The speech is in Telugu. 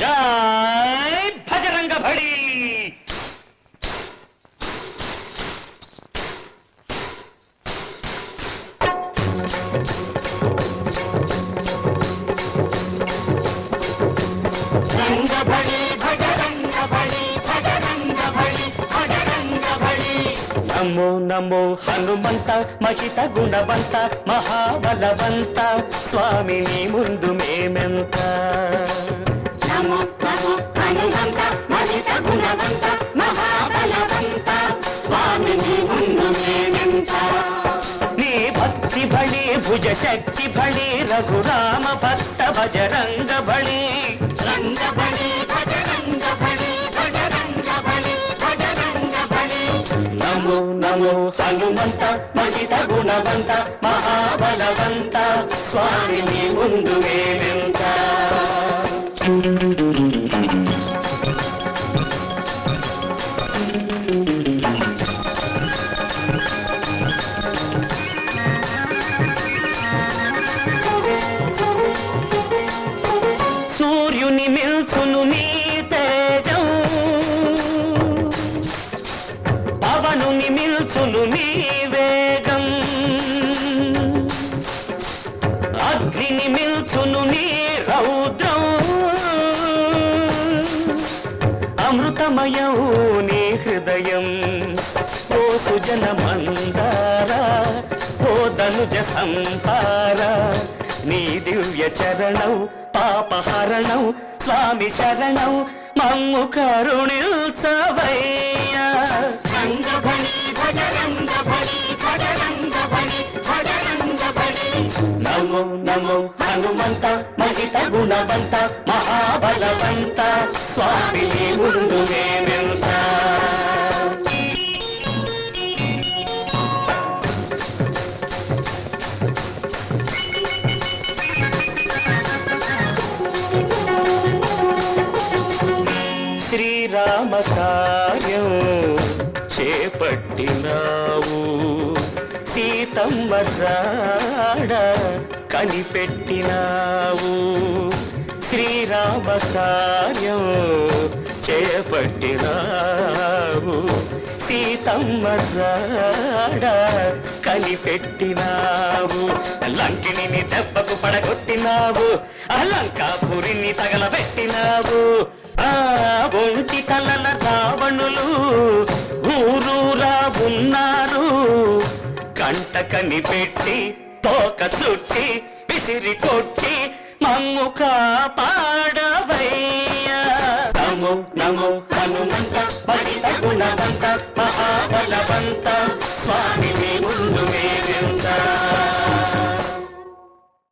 జై భజరంగ భడి నమో నమో హనుమంత మహిత గుణవంత మహాబలవంత స్వామిని ముందు మేమెంత. నమో నమో మహిత గుణవంత మహాబలవంత స్వామి ముందు మేమెంత నీ భక్తి భుజ శక్తి బలి రఘురామ భక్త భజరంగ బలి భజరంగ భజరంగ భజరంగ నమో నమో హనుమంత మహిత గుణవంత మహాబలవంత స్వామి ముందు ముందు మేమెంత సూర్యుని అమృతమయం నీ హృదయం. ఓ సుజన మందార ఓ ధనుజ సంపార నీ దివ్య చరణం పాపహరణం స్వామి శరణం మమ్ము కరుణిల్చవయ్యా. నమో నమో హనుమంత అనంత గుణవంత మహాబలవంత. స్వామి ముందు మేమెంత. శ్రీరామ కార్యం చేపట్టినావు. సీతమ్మ జాడ కనిపెట్టినావు. శ్రీరామ కార్యం చేపట్టినావు. సీతమ్మ జాడ కనిపెట్టినావు. లంకిని దెబ్బకు పడగొట్టినావు. అలంకాపురిని తగలబెట్టినావు. ఆ ఒంటి తలల కంట కనిపెట్టి తోక చుట్టి విసిరి కొట్టి మమ్ము కాపాడవయ్యా. నమో నమో హనుమంత పరిత గుణవంత